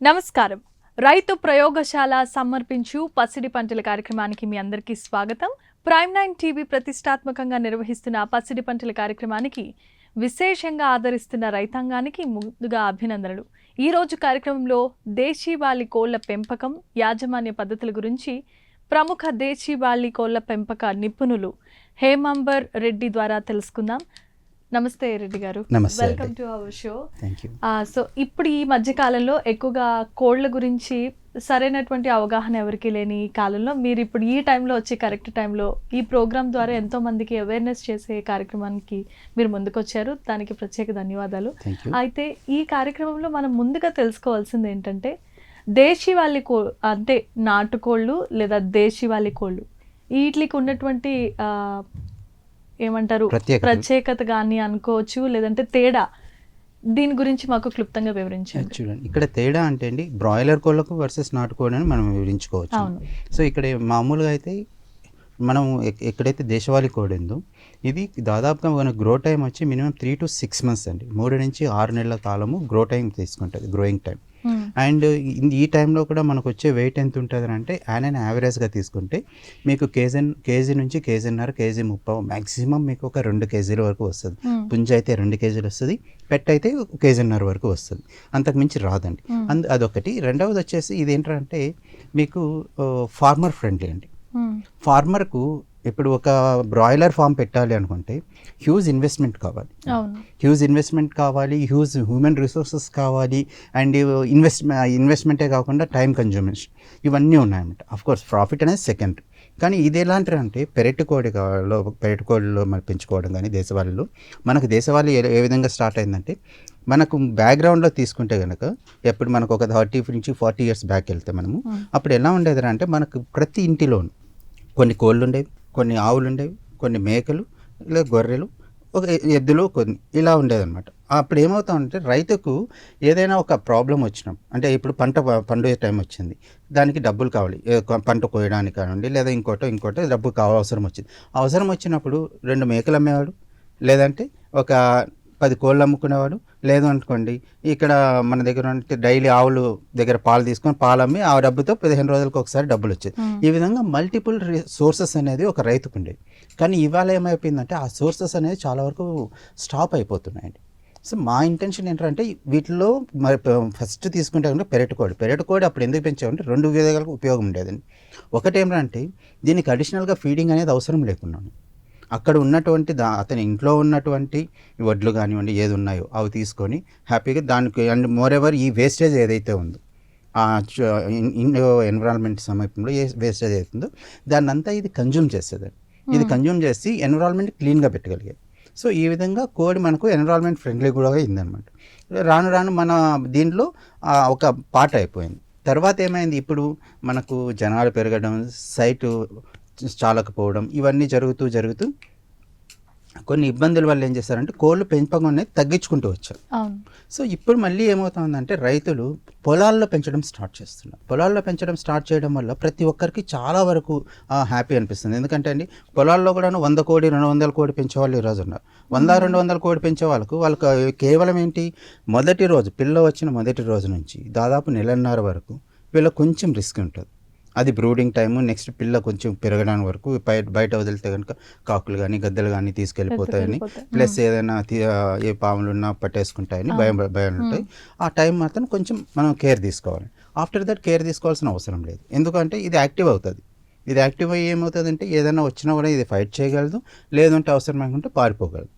నమస్కారం. రైతు ప్రయోగశాల సమర్పించు పసిడి పంటల కార్యక్రమానికి మీ అందరికీ స్వాగతం. ప్రైమ్ నైన్ టీవీ ప్రతిష్టాత్మకంగా నిర్వహిస్తున్న పసిడి పంటల కార్యక్రమానికి విశేషంగా ఆదరిస్తున్న రైతాంగానికి ముందుగా అభినందనలు. ఈ రోజు కార్యక్రమంలో దేశీవాళి కోళ్ళ పెంపకం యాజమాన్య పద్ధతుల గురించి ప్రముఖ దేశీవాళి కోళ్ళ పెంపక నిపుణులు హేమంబర్ రెడ్డి ద్వారా తెలుసుకుందాం. నమస్తే రెడ్డి గారు. నమస్తే welcome. To our show so ఇప్పుడు ఈ మధ్య కాలంలో ఎక్కువగా కోళ్ళ గురించి సరైనటువంటి అవగాహన ఎవరికి లేని ఈ కాలంలో మీరు ఇప్పుడు ఈ టైంలో వచ్చి కరెక్ట్ టైంలో ఈ ప్రోగ్రామ్ ద్వారా ఎంతో మందికి అవేర్నెస్ చేసే కార్యక్రమానికి మీరు ముందుకొచ్చారు. దానికి ప్రత్యేక ధన్యవాదాలు. అయితే ఈ కార్యక్రమంలో మనం ముందుగా తెలుసుకోవాల్సింది ఏంటంటే దేశీవాలి కో అంటే నాటుకోళ్ళు లేదా దేశీవాలి కోళ్ళు. వీటికి ఉన్నటువంటి ఏమంటారు. ప్రత్యేకత కానీ అనుకోవచ్చు లేదంటే తేడా. దీని గురించి మాకు క్లుప్తంగా వివరించండి. చూడండి. ఇక్కడ తేడా అంటే అండి బ్రాయిలర్ కోళ్ళకు వర్సెస్ నాటుకోళ్ళని మనం వివరించుకోవచ్చు. సో ఇక్కడ మామూలుగా అయితే మనం ఎక్- ఎక్కడైతే దేశవాళీ కోడి ఉందో ఇది దాదాపుగా మన గ్రో టైం వచ్చి minimum three to six months అండి. మూడు నుంచి ఆరు నెలల కాలము గ్రో టైం తీసుకుంటుంది గ్రోయింగ్ టైం. అండ్ ఈ టైంలో కూడా మనకు వచ్చే వెయిట్ ఎంత ఉంటుంది అంటే యాన్ అండ్ యావరేజ్గా తీసుకుంటే మీకు కేజీ కేజీ నుంచి కేజీన్నర కేజీ ముప్పై మ్యాక్సిమం మీకు ఒక రెండు కేజీల వరకు వస్తుంది Hmm. పుంజ అయితే రెండు కేజీలు వస్తుంది పెట్ అయితే కేజీన్నర వరకు వస్తుంది అంతకు మించి రాదండి Hmm. అందు అదొకటి రెండవది వచ్చేసి ఇది ఏంటంటే మీకు ఫార్మర్ ఫ్రెండ్లీ అండి Hmm. ఫార్మర్కు ఇప్పుడు ఒక బ్రాయిలర్ ఫామ్ పెట్టాలి అనుకుంటే హ్యూజ్ ఇన్వెస్ట్మెంట్ కావాలి. హ్యూజ్ ఇన్వెస్ట్మెంట్ కావాలి హ్యూజ్ హ్యూమన్ రిసోర్సెస్ కావాలి అండ్ ఇన్వెస్ట్ ఇన్వెస్ట్మెంటే కాకుండా టైం కన్జ్యూమేషన్ ఇవన్నీ ఉన్నాయన్నమాట. అఫ్ కోర్స్ ప్రాఫిట్ అనేది సెకండ్ కానీ ఇది ఎలాంటిది అంటే పెరటికోడి లో పెరటికోడిలో మనం పెంచుకోవడం కానీ దేశవాళీలో మనకు దేశవాళీ ఏ విధంగా స్టార్ట్ అయిందంటే మనకు బ్యాక్గ్రౌండ్లో తీసుకుంటే కనుక ఎప్పుడు మనకు ఒక థర్టీ నుంచి ఫార్టీ ఇయర్స్ బ్యాక్ వెళ్తే మనము. అప్పుడు ఎలా ఉండేది అంటే మనకు ప్రతి ఇంటిలోను కొన్ని కోళ్ళు ఉండేవి కొన్ని ఆవులు ఉండేవి కొన్ని మేకలు లేదా గొర్రెలు ఒక ఎద్దులు కొన్ని ఇలా ఉండేదన్నమాట. అప్పుడు ఏమవుతామంటే రైతుకు ఏదైనా ఒక ప్రాబ్లం వచ్చినప్పుడు అంటే ఇప్పుడు పంట పండుగ టైం వచ్చింది. దానికి డబ్బులు కావాలి. పంట కోయడానికి కానివ్వండి లేదా ఇంకోటో ఇంకోటో డబ్బు కావాల్సిన అవసరం వచ్చింది. అవసరం వచ్చినప్పుడు రెండు మేకలు అమ్మేవాడు. లేదంటే ఒక పది కోళ్ళు అమ్ముకునేవాడు. లేదు అనుకోండి ఇక్కడ మన దగ్గర డైలీ ఆవులు దగ్గర పాలు తీసుకొని పాలు అమ్మి ఆ డబ్బుతో పదిహేను రోజులకు ఒకసారి డబ్బులు వచ్చేది. ఈ విధంగా మల్టిపుల్ సోర్సెస్ అనేది ఒక రైతుకు ఉండేవి కానీ ఇవాళ ఏమైపోయిందంటే ఆ సోర్సెస్ అనేది చాలా వరకు స్టాప్ అయిపోతున్నాయండి. సో మా ఇంటెన్షన్ ఏంటంటే వీటిలో మరి ఫస్ట్ తీసుకుంటే కనుక పెరటికోడి. పెరటికోడి అప్పుడు ఎందుకు పెంచామంటే రెండు విధాలుగా ఉపయోగం ఉండేదండి. ఒకటి ఏమిటంటే దీనికి అడిషనల్గా ఫీడింగ్ అనేది అవసరం లేకుండా అక్కడ ఉన్నటువంటి దా అతని ఇంట్లో ఉన్నటువంటి వడ్లు కానివ్వండి ఏది ఉన్నాయో అవి తీసుకొని హ్యాపీగా దానికి అండ్ మోర్ ఎవర్ ఈ వేస్టేజ్ ఏదైతే ఉందో ఆ ఎన్విరాన్మెంట్ సమీపంలో ఏ వేస్టేజ్ అవుతుందో దాన్ని అంతా ఇది కన్జ్యూమ్ చేసేది. ఇది. కన్జ్యూమ్ చేసి ఎన్విరాన్మెంట్ క్లీన్గా పెట్టగలిగేది సో ఈ విధంగా కోడి మనకు ఎన్విరాన్మెంట్ ఫ్రెండ్లీ కూడా అయిందనమాట రాను రాను మన దీంట్లో ఒక పాట అయిపోయింది. తర్వాత ఏమైంది? ఇప్పుడు మనకు జనాలు పెరగడం సైటు చాలకపోవడం ఇవన్నీ జరుగుతూ జరుగుతూ కొన్ని ఇబ్బందుల వల్ల ఏం చేస్తారంటే కోళ్ళు పెంపకం అనేది తగ్గించుకుంటూ వచ్చారు. సో ఇప్పుడు మళ్ళీ ఏమవుతుందంటే రైతులు పొలాల్లో పెంచడం స్టార్ట్ చేస్తున్నారు. పొలాల్లో పెంచడం స్టార్ట్ చేయడం వల్ల ప్రతి ఒక్కరికి చాలా వరకు హ్యాపీ అనిపిస్తుంది. ఎందుకంటే అండి పొలాల్లో కూడా వంద కోడి రెండు వందల కోడి పెంచే వాళ్ళు ఈరోజు ఉన్నారు. వంద రెండు వందల కోడి పెంచే వాళ్ళకు వాళ్ళకు కేవలం ఏంటి? మొదటి రోజు పిల్ల వచ్చిన మొదటి రోజు నుంచి దాదాపు నెలన్నర వరకు వీళ్ళకి కొంచెం రిస్క్ ఉంటుంది. అది బ్రూడింగ్ టైము నెక్స్ట్ పిల్ల కొంచెం పెరగడానికి వరకు బయట బయట వదిలితే కనుక కాకులు కానీ గద్దలు కానీ తీసుకెళ్ళిపోతాయని. ప్లస్ ఏదైనా ఏ పాములు ఉన్నా పట్టేసుకుంటాయని భయం భయం ఉంటాయి. ఆ టైం మాత్రం కొంచెం మనం కేర్ తీసుకోవాలి. ఆఫ్టర్ దట్ కేర్ తీసుకోవాల్సిన అవసరం లేదు. ఎందుకంటే ఇది యాక్టివ్ అవుతుంది. ఇది యాక్టివ్ అయ్యి ఏమవుతుందంటే ఏదైనా వచ్చినా కూడా ఇది ఫైట్ చేయగలదు. లేదంటే అవసరం అనుకుంటే పారిపోగలదు.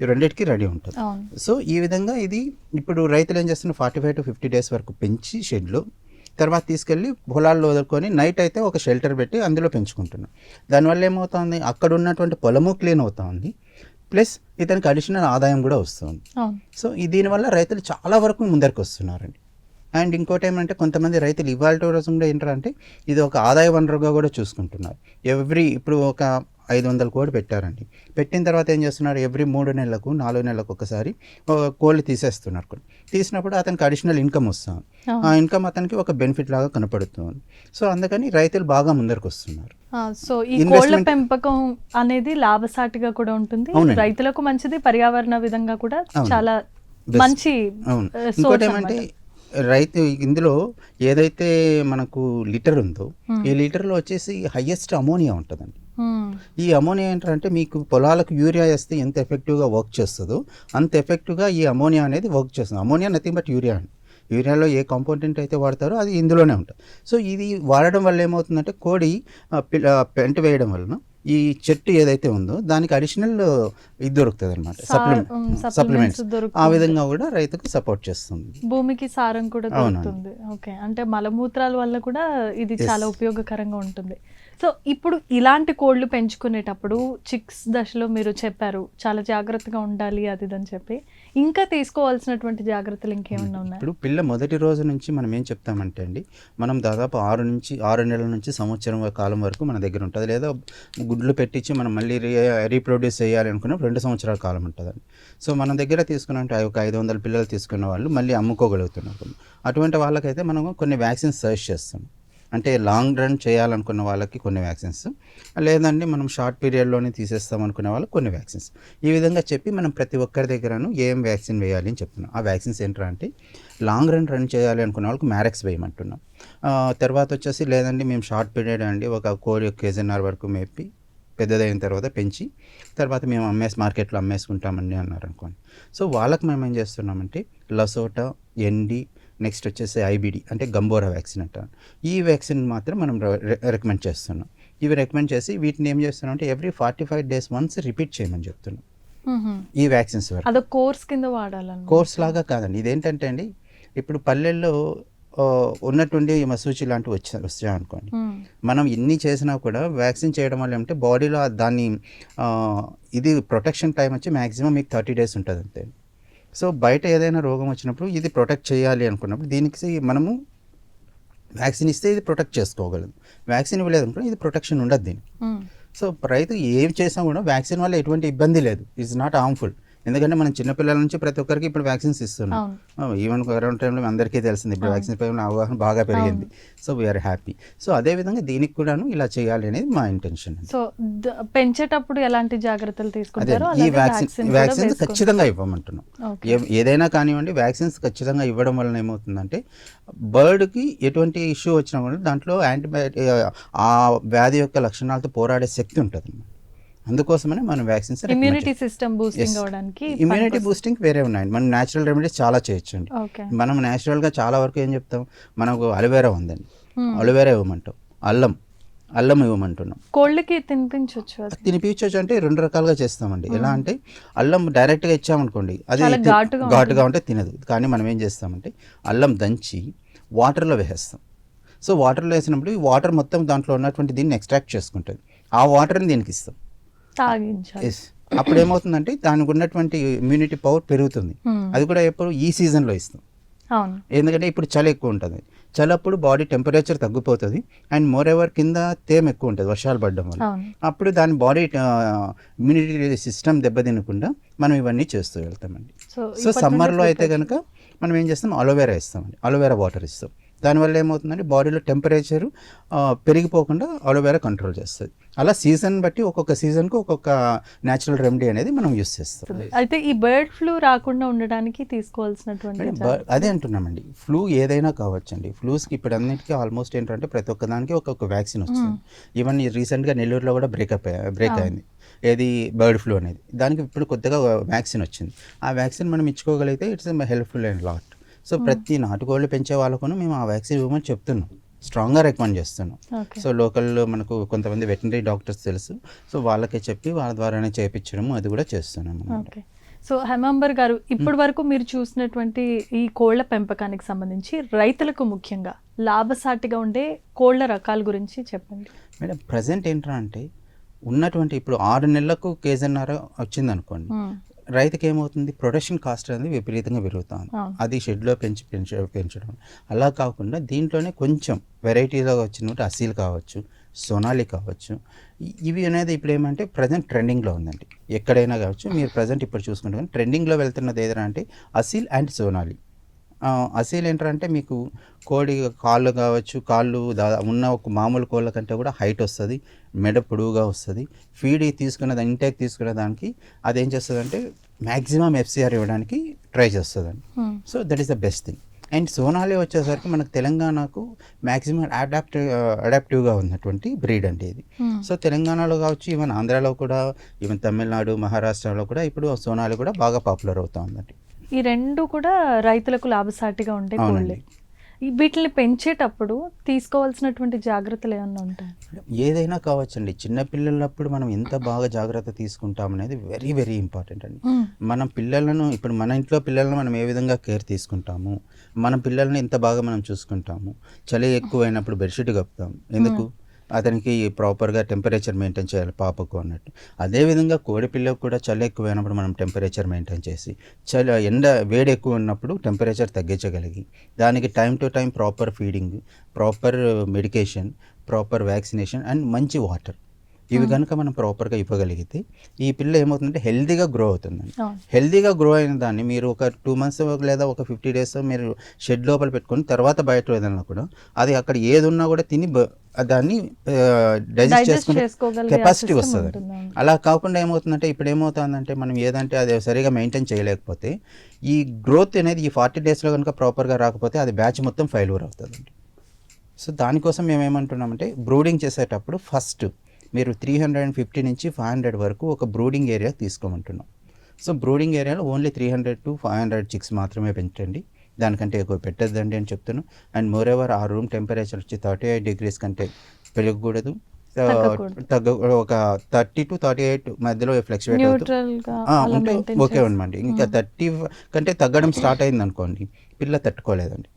ఈ రెండింటికి రెడీ ఉంటుంది. సో ఈ విధంగా ఇది ఇప్పుడు రైతులు ఏం చేస్తున్నారు? Forty five to fifty days వరకు పెంచి షెడ్లో తర్వాత తీసుకెళ్ళి పొలాల్లో వదులుకొని నైట్ అయితే ఒక షెల్టర్ పెట్టి అందులో పెంచుకుంటున్నాం. దానివల్ల ఏమవుతుంది? అక్కడ ఉన్నటువంటి పొలము క్లీన్ అవుతుంది. ప్లస్ ఇతనికి అడిషనల్ ఆదాయం కూడా వస్తుంది. సో దీనివల్ల రైతులు చాలా వరకు ముందరికి వస్తున్నారండి అండ్ ఇంకోటి ఏమంటే కొంతమంది రైతులు ఇవాళ రోజు కూడా ఏంటంటే ఇది ఒక ఆదాయ వనరుగా కూడా చూసుకుంటున్నారు ఎవ్రీ ఇప్పుడు ఒక ఐదు వందల కోడి పెట్టారండి పెట్టిన తర్వాత ఏం చేస్తున్నారు ఎవ్రీ మూడు నెలలకు నాలుగు నెలలకు ఒకసారి ఒక కోళ్ళు తీసేస్తున్నారు తీసినప్పుడు అతనికి అడిషనల్ ఇన్కమ్ వస్తుంది. ఆ ఇన్కమ్ అతనికి ఒక బెనిఫిట్ లాగా కనపడుతుంది సో అందుకని రైతులు బాగా ముందరకు వస్తున్నారు సో ఈ కోళ్ళ పెంపకం అనేది లాభసాటిగా కూడా ఉంటుంది. రైతులకు మంచిది పర్యావరణ విధంగా కూడా. చాలా. మంచి ఆ, ఇంకోటి ఏమంటే. రైతు ఇందులో ఏదైతే మనకు లీటర్ ఉందో. ఈ లీటర్లో వచ్చేసి హయ్యెస్ట్ అమోనియా ఉంటుందండి. ఈ అమోనియా ఏంటంటే మీకు పొలాలకు యూరియా వేస్తే ఎంత ఎఫెక్టివ్గా వర్క్ చేస్తుందో అంత ఎఫెక్టివ్గా ఈ అమోనియా అనేది వర్క్ చేస్తుంది అమోనియా నథింగ్ బట్ యూరియా అండి యూరియాలో ఏ కాంపోనెంట్ అయితే వాడతారో అది ఇందులోనే ఉంటుంది సో ఇది వాడడం వల్ల ఏమవుతుందంటే కోడి పెంట వేయడం వలన ఈ చెట్టు ఏదైతే ఉందో దానికి అడిషనల్ ఇది దొరుకుతుంది అనమాట సా- ఉమ్, supplements సప్లిమెంట్స్ ఆ. విధంగా కూడా రైతుకు సపోర్ట్ చేస్తుంది భూమికి సారం కూడా. దొరుకుతుంది ఓకే అంటే మలమూత్రాల వల్ల కూడా ఇది. చాలా ఉపయోగకరంగా ఉంటుంది సో ఇప్పుడు ఇలాంటి కోళ్ళు పెంచుకునేటప్పుడు చిక్స్ దశలో మీరు చెప్పారు చాలా జాగ్రత్తగా ఉండాలి అది అని చెప్పి. ఇంకా తీసుకోవాల్సినటువంటి జాగ్రత్తలు ఇంకేమన్నా ఉన్నాయి? ఇప్పుడు పిల్ల మొదటి రోజు నుంచి మనం ఏం చెప్తామంటే అండి మనం దాదాపు ఆరు నుంచి ఆరు నెలల నుంచి సంవత్సరం కాలం వరకు మన దగ్గర ఉంటుంది. లేదా గుడ్లు పెట్టించి మనం మళ్ళీ రీ రీప్రొడ్యూస్ చేయాలి అనుకున్నప్పుడు రెండు సంవత్సరాల కాలం ఉంటుందండి. సో మన దగ్గర తీసుకున్నట్టు ఒక ఐదు వందల పిల్లలు తీసుకున్న వాళ్ళు మళ్ళీ అమ్ముకోగలుగుతున్నారు. అటువంటి వాళ్ళకైతే మనం కొన్ని వ్యాక్సిన్స్ సజెస్ట్ చేస్తాం. అంటే లాంగ్ రన్ చేయాలనుకున్న వాళ్ళకి కొన్ని వ్యాక్సిన్స్. లేదండి మనం షార్ట్ పీరియడ్లోనే తీసేస్తాం అనుకునే వాళ్ళకి కొన్ని వ్యాక్సిన్స్. ఈ విధంగా చెప్పి మనం ప్రతి ఒక్కరి దగ్గరను ఏం వ్యాక్సిన్ వేయాలి అని చెప్తున్నాం. ఆ వ్యాక్సిన్స్ ఏంటంటే అంటే లాంగ్ రన్ రన్ చేయాలి అనుకున్న వాళ్ళకి మ్యారెక్స్ వేయమంటున్నాం. తర్వాత వచ్చేసి లేదండి మేము షార్ట్ పీరియడ్ అండి ఒక కోడి కేజీఎన్ఆర్ వరకు మేపి పెద్దదైన తర్వాత పెంచి తర్వాత మేము అమ్మేసి మార్కెట్లో అమ్మేసుకుంటామండి అన్నారు అనుకోండి. సో వాళ్ళకి మేము ఏం చేస్తున్నామంటే లసోటా ఎండి నెక్స్ట్ వచ్చేసి ఐబిడి అంటే గంబోరా వ్యాక్సిన్ అంటారు. ఈ వ్యాక్సిన్ మాత్రం మనం రికమెండ్ చేస్తున్నాం. ఇవి రికమెండ్ చేసి వీటిని ఏం చేస్తున్నాం అంటే every forty five days once repeat చేయమని చెప్తున్నాం. ఈ వ్యాక్సిన్స్ కోర్స్ కింద వాడాలన్నమాట. కోర్స్ లాగా కాదండి. ఇదేంటంటే అండి ఇప్పుడు పల్లెల్లో ఉన్నటువంటి మసూచి లాంటివి వచ్చా వచ్చాయి అనుకోండి. మనం ఎన్ని చేసినా కూడా వ్యాక్సిన్ చేయడం వల్ల ఏమంటే బాడీలో దాన్ని ఇది ప్రొటెక్షన్ టైం వచ్చి మ్యాక్సిమం మీకు థర్టీ డేస్ ఉంటుంది అంతే సో బయట ఏదైనా రోగం వచ్చినప్పుడు ఇది ప్రొటెక్ట్ చేయాలి అనుకున్నప్పుడు దీనికి మనము వ్యాక్సిన్ ఇస్తే ఇది ప్రొటెక్ట్ చేసుకోగలదు వ్యాక్సిన్ ఇవ్వలేదు అనుకో ఇది ప్రొటెక్షన్ ఉండదు దీనికి. మ్మ్. సో రైతు ఏం చేసినా కూడా వ్యాక్సిన్ వల్ల ఎటువంటి ఇబ్బంది లేదు. ఇట్స్ నాట్ హార్మ్ఫుల్ ఎందుకంటే మనం చిన్నపిల్లల నుంచి ప్రతి ఒక్కరికి ఇప్పుడు వ్యాక్సిన్స్ ఇస్తున్నాం. ఈవెన్ కరోనా టైంలో అందరికీ తెలిసింది ఇప్పుడు వ్యాక్సిన్ పైన అవగాహన బాగా పెరిగింది. సో వీఆర్ హ్యాపీ సో అదే విధంగా దీనికి కూడాను ఇలా చేయాలి అనేది మా ఇంటెన్షన్ సో పెంచేటప్పుడు ఎలాంటి జాగ్రత్తలు తీసుకుంటారో ఈ వ్యాక్సిన్ వ్యాక్సిన్స్ ఖచ్చితంగా ఇవ్వమంటున్నాం. ఏదైనా కానివ్వండి వ్యాక్సిన్స్ ఖచ్చితంగా ఇవ్వడం వలన ఏమవుతుందంటే బర్డ్కి ఎటువంటి ఇష్యూ వచ్చినా కూడా దాంట్లో యాంటీబయాటిక్ ఆ వ్యాధి యొక్క లక్షణాలతో పోరాడే శక్తి ఉంటుంది అందుకోసమనే మనం వ్యాక్సిన్స్ ఇమ్యూనిటీ సిస్టమ్ బూస్టింగ్ అవడానికి ఇమ్యూనిటీ బూస్టింగ్ వేరే ఉన్నాయండి. మనం న్యాచురల్ రెమెడీస్ చాలా చేయొచ్చండి మనం న్యాచురల్గా చాలా వరకు ఏం చెప్తాం? మనకు అలోవేరా ఉందండి. అలోవేరా ఇవ్వమంటాం. అల్లం. అల్లం ఇవ్వమంటున్నాం. కోళ్ళకి తినిపించవచ్చు తినిపించవచ్చు అంటే రెండు రకాలుగా చేస్తామండి. ఎలా అంటే అల్లం డైరెక్ట్గా ఇచ్చామనుకోండి అది ఘాటుగా ఉంటే తినదు. కానీ మనం ఏం చేస్తామంటే అల్లం దంచి వాటర్లో వేసేస్తాం. సో వాటర్లో వేసినప్పుడు ఈ వాటర్ మొత్తం దాంట్లో ఉన్నటువంటి దీన్ని ఎక్స్ట్రాక్ట్ చేసుకుంటుంది. ఆ వాటర్ని దీనికి ఇస్తాం. తాగించాలి అప్పుడు ఏమవుతుందంటే దానికి ఉన్నటువంటి ఇమ్యూనిటీ పవర్ పెరుగుతుంది. Hmm. అది కూడా ఎప్పుడు ఈ సీజన్లో ఇస్తాం. ఎందుకంటే ఇప్పుడు చలి ఎక్కువ ఉంటుంది. చలి అప్పుడు బాడీ టెంపరేచర్ తగ్గిపోతుంది. అండ్ మోర్ ఎవర్ కింద తేమ ఎక్కువ ఉంటుంది వర్షాలు పడడం వల్ల. అప్పుడు దాని బాడీ ఇమ్యూనిటీ సిస్టమ్ దెబ్బతినకుండా మనం ఇవన్నీ చేస్తూ వెళ్తామండి. సో సో సమ్మర్లో అయితే కనుక మనం ఏం చేస్తాం? అలోవెరా ఇస్తామండి. అలోవెరా వాటర్ ఇస్తాం. దానివల్ల ఏమవుతుందంటే బాడీలో టెంపరేచర్ పెరిగిపోకుండా అలోవెరా కంట్రోల్ చేస్తుంది. అలా సీజన్ బట్టి ఒక్కొక్క సీజన్కి ఒక్కొక్క న్యాచురల్ రెమెడీ అనేది మనం యూస్ చేస్తాం. అయితే ఈ బర్డ్ ఫ్లూ రాకుండా ఉండడానికి తీసుకోవాల్సినటువంటి అదే అంటున్నామండి. ఫ్లూ ఏదైనా కావచ్చండి. ఫ్లూస్కి ఇప్పుడు అన్నిటికీ ఆల్మోస్ట్ ఏంటంటే ప్రతి ఒక్క దానికి ఒక్కొక్క వ్యాక్సిన్ వస్తుంది. ఈవెన్ రీసెంట్గా నెల్లూరులో కూడా బ్రేకప్ బ్రేక్ అయింది. ఏది బర్డ్ ఫ్లూ అనేది. దానికి ఇప్పుడు కొత్తగా వ్యాక్సిన్ వచ్చింది. ఆ వ్యాక్సిన్ మనం ఇచ్చుకోగలిగితే it's helpful and lot. So ప్రతి నాటుకోళ్ళు పెంచే వాళ్ళకు మేము ఆ వ్యాక్సిన్ ఇవ్వమని చెప్తున్నాం. స్ట్రాంగ్గా రికమెండ్ చేస్తున్నాం. సో లోకల్ మనకు కొంతమంది వెటనరీ డాక్టర్స్ తెలుసు. సో వాళ్ళకే చెప్పి వాళ్ళ ద్వారానే చేయించడం అది కూడా చేస్తున్నాం అన్నమాట. ఓకే సో హెమాంబర్ గారు ఇప్పటి వరకు మీరు చూసినటువంటి ఈ కోళ్ళ పెంపకానికి సంబంధించి రైతులకు ముఖ్యంగా లాభసాటిగా ఉండే కోళ్ళ రకాల గురించి చెప్పండి. మేడం ప్రజెంట్ ఏంట్రా అంటే ఉన్నటువంటి ఇప్పుడు ఆరు నెలలకు కేజీన్నర వచ్చింది అనుకోండి మ్మ్. రైతుకి ఏమవుతుంది ప్రొడక్షన్ కాస్ట్ అనేది విపరీతంగా పెరుగుతుంది. అది షెడ్లో పెంచి పెంచ పెంచడం. అలా కాకుండా దీంట్లోనే కొంచెం వెరైటీలో వచ్చినట్టు అసీల్ కావచ్చు సోనాలి కావచ్చు. ఇవి అనేది ఇప్పుడు ఏమంటే ప్రజెంట్ ట్రెండింగ్లో ఉందండి. ఎక్కడైనా కావచ్చు మీరు ప్రజెంట్ ఇప్పుడు చూసుకుంటే కానీ ట్రెండింగ్లో వెళ్తున్నది ఏదైనా అంటే అసీల్ అండ్ సోనాలి. అసీల్ ఏంటంటే మీకు కోడి కాళ్ళు కావచ్చు కాళ్ళు దా ఉన్న ఒక మామూలు కోళ్ళ కంటే కూడా హైట్ వస్తుంది. మెడ పొడువుగా వస్తుంది. ఫీడ్ తీసుకున్న ఇంటేక్ తీసుకునే దానికి అదేం చేస్తుంది అంటే మ్యాక్సిమం ఎఫ్సిఆర్ ఇవ్వడానికి ట్రై చేస్తుందండి. So that is the best thing and Sonali వచ్చేసరికి మనకు తెలంగాణకు మ్యాక్సిమం అడాప్ట్ అడాప్టివ్గా ఉన్నటువంటి బ్రీడ్ అండి ఇది. సో తెలంగాణలో కావచ్చు ఈవెన్ ఆంధ్రాలో కూడా ఈవెన్ తమిళనాడు మహారాష్ట్రలో కూడా ఇప్పుడు సోనాలి కూడా బాగా పాపులర్ అవుతా ఉందండి. ఈ రెండు కూడా రైతులకు లాభసాటిగా ఈ వీటిని పెంచేటప్పుడు తీసుకోవాల్సినటువంటి జాగ్రత్తలు ఏమన్నా ఉంటాయి? ఏదైనా కావచ్చండి. చిన్న పిల్లలప్పుడు మనం ఎంత బాగా జాగ్రత్త తీసుకుంటాం అనేది వెరీ వెరీ ఇంపార్టెంట్ అండి. మనం పిల్లలను ఇప్పుడు మన ఇంట్లో పిల్లలను మనం ఏ విధంగా కేర్ తీసుకుంటాము? మన పిల్లల్ని ఎంత బాగా మనం చూసుకుంటాము? చలి ఎక్కువైనప్పుడు బెడ్షీట్ కప్పుతాం. ఎందుకు? అతనికి ప్రాపర్గా టెంపరేచర్ మెయింటైన్ చేయాలి పాపకు అన్నట్టు. అదేవిధంగా కోడిపిల్లకు కూడా చలి ఎక్కువైనప్పుడు మనం టెంపరేచర్ మెయింటైన్ చేసి చలి ఎండ వేడి ఎక్కువ ఉన్నప్పుడు టెంపరేచర్ తగ్గించగలిగి దానికి time to time proper feeding proper medication proper vaccination and మంచి వాటర్. ఇవి కనుక మనం ప్రాపర్గా ఇవ్వగలిగితే ఈ పిల్ల ఏమవుతుందంటే హెల్తీగా గ్రో అవుతుందండి. హెల్తీగా గ్రో అయిన దాన్ని మీరు ఒక టూ మంత్స్ లేదా ఒక ఫిఫ్టీ డేస్ మీరు షెడ్ లోపల పెట్టుకొని తర్వాత బయట ఏదన్నా కూడా అది అక్కడ ఏది ఉన్నా కూడా తిని దాన్ని డైజెస్ట్ చేసుకునే కెపాసిటీ వస్తుంది. అలా కాకుండా ఏమవుతుందంటే ఇప్పుడు ఏమవుతుందంటే మనం ఏదంటే అది సరిగా మెయింటైన్ చేయలేకపోతే ఈ గ్రోత్ అనేది ఈ ఫార్టీ డేస్లో కనుక ప్రాపర్గా రాకపోతే అది బ్యాచ్ మొత్తం ఫెయిల్యూర్ అవుతుందండి సో దానికోసం మేము ఏమంటున్నామంటే బ్రూడింగ్ చేసేటప్పుడు ఫస్ట్ మీరు త్రీ హండ్రెడ్ అండ్ ఫిఫ్టీ నుంచి ఫైవ్ హండ్రెడ్ వరకు ఒక బ్రూడింగ్ ఏరియా తీసుకోమంటున్నాం. సో బ్రూడింగ్ ఏరియాలో only three hundred to five hundred chicks మాత్రమే పెంచండి. దానికంటే ఎక్కువ పెట్టద్దండి అని చెప్తున్నాను అండ్ మోర్ ఎవర్ ఆ రూమ్ టెంపరేచర్ వచ్చి థర్టీ ఎయిట్ డిగ్రీస్ కంటే పెరగకూడదు. తగ్గ ఒక థర్టీ టు థర్టీ ఎయిట్ మధ్యలో ఫ్లక్చువేట్ అవుతూ న్యూట్రల్గా ఆ, అలా ఉంటే maintain ఓకే అనమాట ఇంకా థర్టీ కంటే తగ్గడం స్టార్ట్ అయింది అనుకోండి పిల్ల తట్టుకోలేదండి.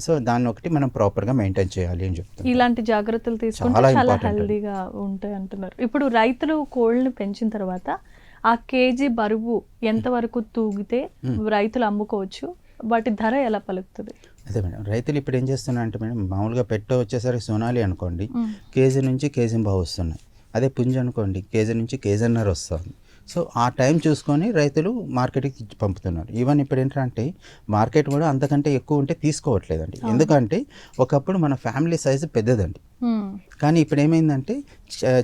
సో దాన్ని ఒకటి మనం ప్రాపర్గా మెయింటైన్ చేయాలి అని చెప్తున్నాను ఇలాంటి జాగ్రత్తలు తీసుకుంటే చాలా. హెల్దీగా ఉంటాయి అంటున్నారు. ఇప్పుడు రైతులు కోళ్ళని పెంచిన తర్వాత ఆ కేజీ బరువు ఎంత వరకు తూగితే రైతులు అమ్ముకోవచ్చు? వాటి ధర ఎలా పలుకుతుంది? అదే మేడం రైతులు ఇప్పుడు ఏం చేస్తున్నారు అంటే మేడం మామూలుగా పెట్ట వచ్చేసరికి సోనాలి అనుకోండి. కేజీ నుంచి కేజీ బావు వస్తున్నాయి. అదే పుంజు అనుకోండి కేజీ నుంచి కేజీన్నర వస్తుంది. సో ఆ టైం చూసుకొని రైతులు మార్కెట్కి పంపుతున్నారు. ఈవెన్ ఇప్పుడు ఏంటంటే మార్కెట్ కూడా అంతకంటే ఎక్కువ ఉంటే తీసుకోవట్లేదండి. ఎందుకంటే ఒకప్పుడు మన ఫ్యామిలీ సైజు పెద్దదండి. కానీ ఇప్పుడు ఏమైందంటే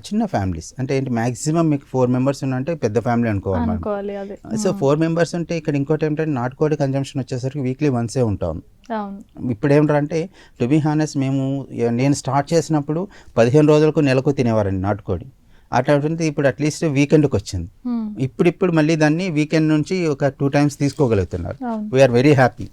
చిన్న ఫ్యామిలీస్ అంటే ఏంటి మాక్సిమం మీకు ఫోర్ మెంబర్స్ ఉన్నంటే పెద్ద ఫ్యామిలీ అనుకోవాలి మనం. సో ఫోర్ మెంబర్స్ ఉంటే ఇక్కడ ఇంకోటి ఏంటంటే నాటుకోడి కన్జంప్షన్ వచ్చేసరికి వీక్లీ వన్సే ఉంటాం. ఇప్పుడు ఏమిటంటే టు బీ హానెస్ట్ మేము నేను స్టార్ట్ చేసినప్పుడు పదిహేను రోజులకు నెలకు తినేవారండి నాటుకోడి. అటువంటి ఇప్పుడు అట్లీస్ట్ వీకెండ్కి వచ్చింది. మ్మ్. ఇప్పుడు ఇప్పుడు మళ్ళీ దాన్ని వీకెండ్ నుంచి ఒక two times తీసుకోగలుగుతున్నారు. We're very happy.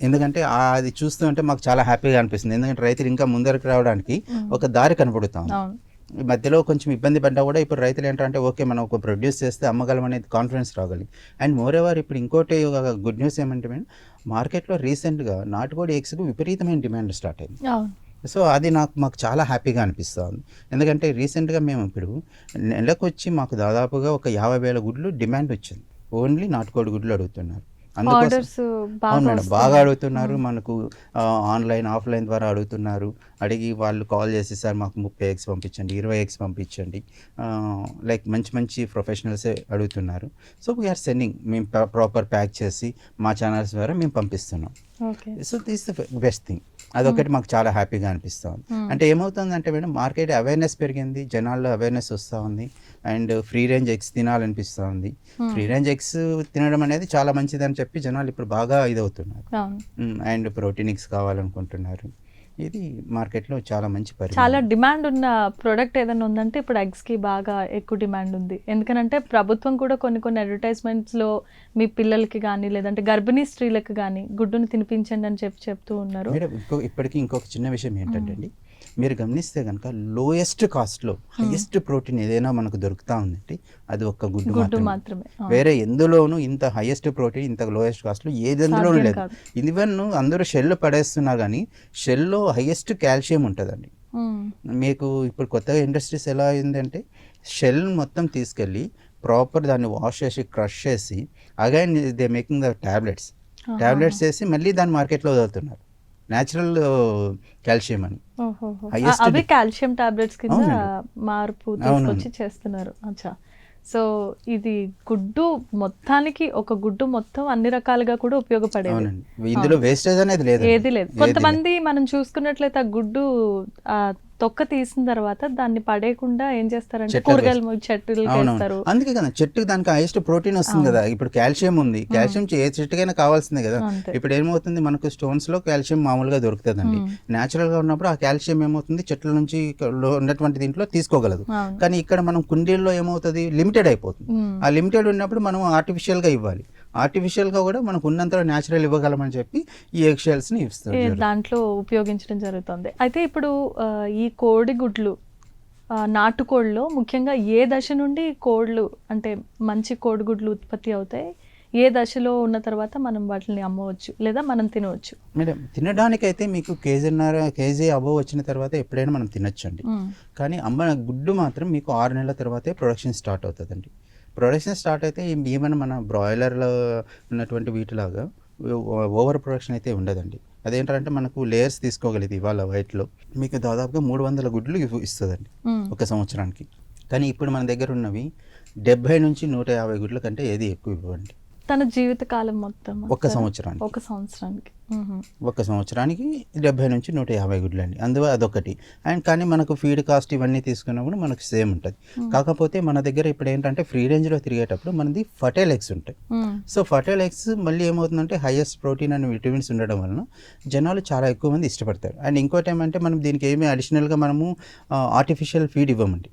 ఎందుకంటే అది చూస్తుంటే మాకు చాలా హ్యాపీగా అనిపిస్తుంది. ఎందుకంటే రైతులు ఇంకా ముందరకు రావడానికి ఒక దారి కనపడుతాం అవును. ఈ మధ్యలో కొంచెం ఇబ్బంది పడ్డా కూడా ఇప్పుడు రైతులు ఏంటంటే ఓకే మనం ఒక ప్రొడ్యూస్ చేస్తే అమ్మగలం అనేది కాన్ఫిడెన్స్ రాగలి అండ్ మోర్ ఎవర్ ఇప్పుడు ఇంకోటి ఒక గుడ్ న్యూస్ ఏమంటే మార్కెట్లో రీసెంట్గా నాటుకోడి ఎగ్స్కు విపరీతమైన డిమాండ్ స్టార్ట్ అయింది. సో అది నాకు మాకు చాలా హ్యాపీగా అనిపిస్తుంది. ఎందుకంటే రీసెంట్గా మేము ఇప్పుడు నెలకు వచ్చి మాకు దాదాపుగా ఒక యాభై వేల గుడ్లు డిమాండ్ వచ్చింది. ఓన్లీ నాటుకోడి గుడ్లు అడుగుతున్నారు. అందుకోసం అవును బాగా మేడం. బాగా అడుగుతున్నారు. మనకు ఆన్లైన్ ఆఫ్లైన్ ద్వారా అడుగుతున్నారు. అడిగి వాళ్ళు కాల్ చేసి సార్ మాకు ముప్పై ఎగ్స్ పంపించండి ఇరవై ఎగ్స్ పంపించండి. లైక్ మంచి మంచి ప్రొఫెషనల్సే అడుగుతున్నారు. సో వీఆర్ సెండింగ్ మేము ప్రాపర్ ప్యాక్ చేసి మా ఛానల్స్ ద్వారా మేము పంపిస్తున్నాం. Okay. So this the best thing అదొకటి మాకు చాలా హ్యాపీగా అనిపిస్తుంది. అంటే ఏమవుతుందంటే మేడం మార్కెట్ అవేర్నెస్ పెరిగింది జనాల్లో అవేర్నెస్ వస్తూ ఉంది అండ్ ఫ్రీ రేంజ్ ఎగ్స్ తినాలనిపిస్తూ ఉంది ఫ్రీ రేంజ్ ఎగ్స్ తినడం అనేది చాలా మంచిదని చెప్పి జనాలు ఇప్పుడు బాగా ఇదవుతున్నారు. అండ్ ప్రోటీన్ ఎగ్స్ కావాలనుకుంటున్నారు. ఇది మార్కెట్లో చాలా మంచి చాలా పరిమాణం డిమాండ్ ఉన్న ప్రోడక్ట్ ఏదైనా ఉందంటే ఇప్పుడు eggs కి బాగా ఎక్కువ డిమాండ్ ఉంది. ఎందుకనంటే ప్రభుత్వం కూడా కొన్ని కొన్ని advertisements లో మీ పిల్లలకి కానీ లేదంటే గర్భిణీ స్త్రీలకు కానీ గుడ్డును తినిపించండి అని చెప్పి చెప్తూ ఉన్నారు. మేడం ఇంకో ఇప్పటికీ ఇంకొక చిన్న విషయం ఏంటంటే అండి మీరు గమనిస్తే కనుక లోయెస్ట్ కాస్ట్లో హైయెస్ట్ ప్రోటీన్ ఏదైనా మనకు దొరుకుతా ఉందంటే అది ఒక్క గుడ్డు మాత్రమే. వేరే ఎందులోనూ ఇంత హైయెస్ట్ ప్రోటీన్ ఇంత లోయెస్ట్ కాస్ట్లో ఏది సాధ్యం లేదు. ఈవెన్ అందరూ షెల్ పడేస్తున్నా కానీ షెల్లో హైయెస్ట్ కాల్షియం ఉంటుందండి. మీకు ఇప్పుడు కొత్తగా ఇండస్ట్రీస్ ఎలా అయిందంటే షెల్ మొత్తం తీసుకెళ్ళి ప్రాపర్ దాన్ని వాష్ చేసి క్రష్ చేసి again they making the tablets ఆహా. ట్యాబ్లెట్స్ చేసి మళ్ళీ దాన్ని మార్కెట్లో వదులుతున్నారు న్యాచురల్ కాల్షియం అని. అవి కాల్షియం టాబ్లెట్స్ కింద. మార్పు. తీసుకొచ్చి చేస్తున్నారు. అచ్చా. సో ఇది గుడ్డు మొత్తానికి ఒక గుడ్డు మొత్తం అన్ని రకాలుగా కూడా ఉపయోగపడేది. ఇందులో వేస్టేజ్ అనేది లేదు. ఏది లేదు. కొంతమంది మనం చూసుకున్నట్లయితే ఆ గుడ్డు తొక్క తీసిన తర్వాత దాన్ని పడేయకుండా ఏం చేస్తారంటే కూరగాయలు చెట్టులు వేస్తారు. అవునవును అందుకే కదా చెట్టుకి దానికి హైయెస్ట్ ప్రోటీన్ వస్తుంది కదా. ఇప్పుడు కాల్షియం ఉంది. కాల్షియం ఏ చెట్టుకైనా కావాల్సిందే కదా. ఇప్పుడు ఏమవుతుంది? మనకు స్టోన్స్లో కాల్షియం మామూలుగా దొరుకుతుందండి. మ్మ్. న్యాచురల్గా ఉన్నప్పుడు ఆ కాల్షియం ఏమవుతుంది? చెట్ల నుంచి ఉన్నటువంటి దీంట్లో తీసుకోగలదు. కానీ ఇక్కడ మనం కుండీల్లో ఏమవుతుంది? లిమిటెడ్ అయిపోతుంది. ఆ లిమిటెడ్ ఉన్నప్పుడు మనం ఆర్టిఫిషియల్గా ఇవ్వాలి. ఆర్టిఫిషియల్గా కూడా మనకు ఉన్నంత న్యాచురల్ ఇవ్వగలమని చెప్పి ఈ ఎగ్ షెల్స్ని ఇస్తాం ఏ, దాంట్లో ఉపయోగించడం జరుగుతుంది. అయితే ఇప్పుడు ఈ కోడి గుడ్లు ఆ, నాటుకోళ్ళలో ముఖ్యంగా ఏ దశ నుండి కోళ్ళు అంటే మంచి కోడిగుడ్లు ఉత్పత్తి అవుతాయి? ఏ దశలో ఉన్న తర్వాత మనం వాటిని అమ్మవచ్చు లేదా మనం తినవచ్చు? మేడం తినడానికైతే మీకు కేజీన్నర కేజీ అబవ్ వచ్చిన తర్వాత ఎప్పుడైనా మనం తినొచ్చండి. కానీ అమ్మ గుడ్డు మాత్రం మీకు ఆరు నెలల తర్వాతే ప్రొడక్షన్ స్టార్ట్ అవుతుందండి. ప్రొడక్షన్ స్టార్ట్ అయితే ఈవెన్ మన బ్రాయిలర్లో ఉన్నటువంటి వీటిలాగా ఓవర్ ప్రొడక్షన్ అయితే ఉండదండి. అదేంటంటే మనకు లేయర్స్ తీసుకోగలిగింది ఇవాళ వైట్లో మీకు దాదాపుగా మూడు వందల గుడ్లు ఇస్తుందండి. ఒక సంవత్సరానికి. కానీ ఇప్పుడు మన దగ్గర ఉన్నవి డెబ్బై నుంచి నూట యాభై గుడ్ల కంటే ఏది ఎక్కువ ఇవ్వండి. తన జీవిత కాలం మొత్తం అంటారా? సంవత్సరానికి. ఒక సంవత్సరానికి. ఒక సంవత్సరానికి డెబ్బై నుంచి నూట యాభై గుడ్లు అండి అందువల్ల అదొకటి. అండ్ కానీ మనకు ఫీడ్ కాస్ట్ ఇవన్నీ తీసుకున్నప్పుడు మనకు సేమ్ ఉంటుంది. కాకపోతే మన దగ్గర ఇప్పుడు ఏంటంటే ఫ్రీ రేంజ్లో తిరిగేటప్పుడు మనది ఫటైల్ ఎగ్స్ ఉంటాయి. సో ఫటైల్ ఎగ్స్ మళ్ళీ ఏమవుతుందంటే హైయెస్ట్ ప్రోటీన్ అండ్ విటమిన్స్ ఉండడం వలన జనాలు చాలా ఎక్కువ మంది ఇష్టపడతారు. అండ్ ఇంకోటి ఏమంటే మనం దీనికి ఏమి అడిషనల్గా మనము ఆర్టిఫిషియల్ ఫీడ్ ఇవ్వమండి.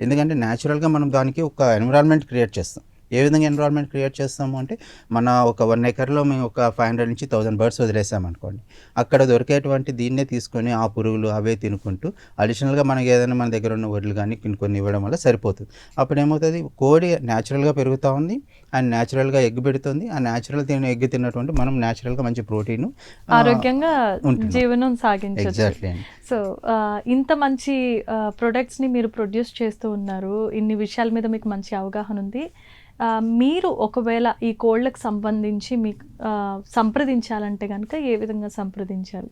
ఎందుకంటే న్యాచురల్గా మనం దానికి ఒక ఎన్విరాన్మెంట్ క్రియేట్ చేస్తాం. ఏ విధంగా ఎన్విరాన్మెంట్ క్రియేట్ చేస్తాము అంటే మన ఒక వన్ ఎకర్లో మేము ఒక ఫైవ్ హండ్రెడ్ నుంచి థౌసండ్ బర్డ్స్ వదిలేసామనుకోండి. అక్కడ దొరికేటువంటి దీన్నే తీసుకొని ఆ పురుగులు అవే తినుకుంటూ అడిషనల్గా మనకి ఏదైనా మన దగ్గర ఉన్న వడ్లు కానీ కొన్ని కొన్ని ఇవ్వడం వల్ల సరిపోతుంది. అప్పుడు ఏమవుతుంది? కోడి న్యాచురల్గా పెరుగుతూ ఉంది అండ్ న్యాచురల్గా ఎగ్ పెడుతుంది. ఆ న్యాచురల్ తిన ఎగ్ తిన్నటువంటి మనం న్యాచురల్గా మంచి ప్రోటీన్ ఆరోగ్యంగా. జీవనం సాగించవచ్చు అండి. సో ఇంత మంచి ప్రొడక్ట్స్ని మీరు ప్రొడ్యూస్ చేస్తూ ఉన్నారు. ఇన్ని విషయాల మీద మీకు మంచి అవగాహన ఉంది. మీరు ఒకవేళ ఈ కోళ్ళకు సంబంధించి మీకు సంప్రదించాలంటే కనుక ఏ విధంగా సంప్రదించాలి?